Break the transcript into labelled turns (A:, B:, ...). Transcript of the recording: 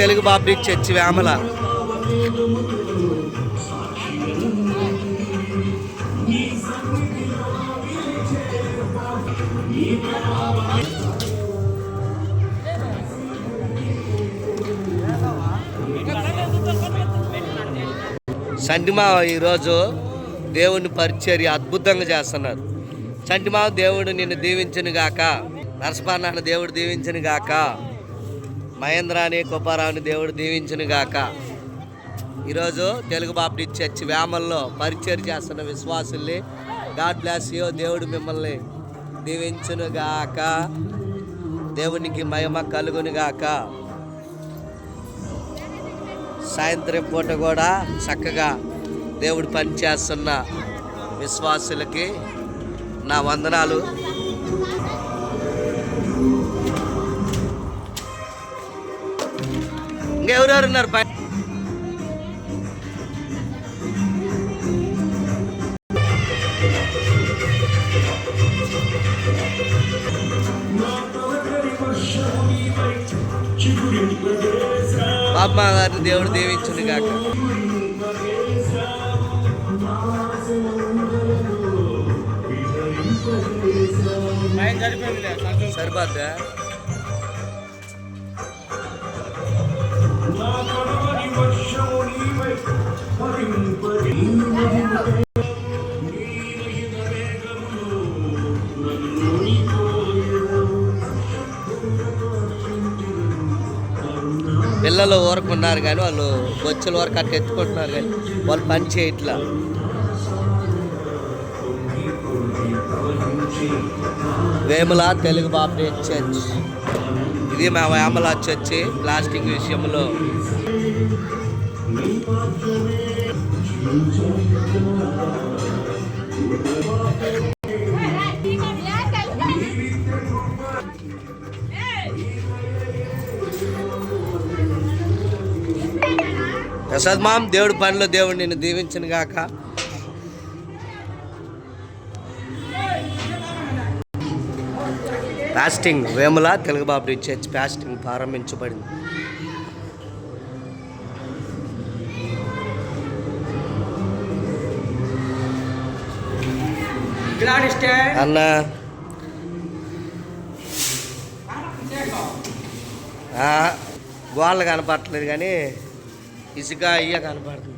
A: తెలుగు బాబ్రిక్ చర్చి వేమల. సంటిమావ ఈరోజు దేవుని పరిచర్య అద్భుతంగా చేస్తున్నారు. సంటిమావ దేవుడు నిన్ను దీవించను గాక నరసపానాన్న దేవుడు దీవించను గాక మహేంద్రాని కుప్పారావుని దేవుడు దీవించును గాక. ఈరోజు తెలుగు బాప్టిస్ట్ చర్చి వేమల్లో పరిచయం చేస్తున్న విశ్వాసుల్ని గాడ్ బ్లాస్ యో దేవుడు మిమ్మల్ని దీవించును గాక. దేవునికి మహిమ కలుగును గాక. సాయంత్రం పూట కూడా చక్కగా దేవుడు పనిచేస్తున్న విశ్వాసులకి నా వందనాలు. ఇంకెవరెవరు ఉన్నారు బయ బామ్మ గారిని దేవుడు దీవించును గాక. సరిపోద్దా? పిల్లలు ఊరుకున్నారు కానీ వాళ్ళు బొచ్చుల వరకు అట్లా ఎత్తుకుంటున్నారు కానీ వాళ్ళు పని చేయట్లా. Vemula Telugu Baptist church. ఇది మా వేముల చర్చి ప్లాస్టిక్ విషయంలో. ప్రసాద్ మామ్ దేవుడి పనిలో దేవుడు నిన్ను దీవించను గాక. ఫాస్టింగ్ వేముల తెలుగు బాబు చర్చ్ ఫాస్టింగ్ ప్రారంభించబడింది. అన్న. వాళ్ళు గోళ్ళు కనపడట్లేదు కానీ ఇసుక అయ్య కనపడుతుంది.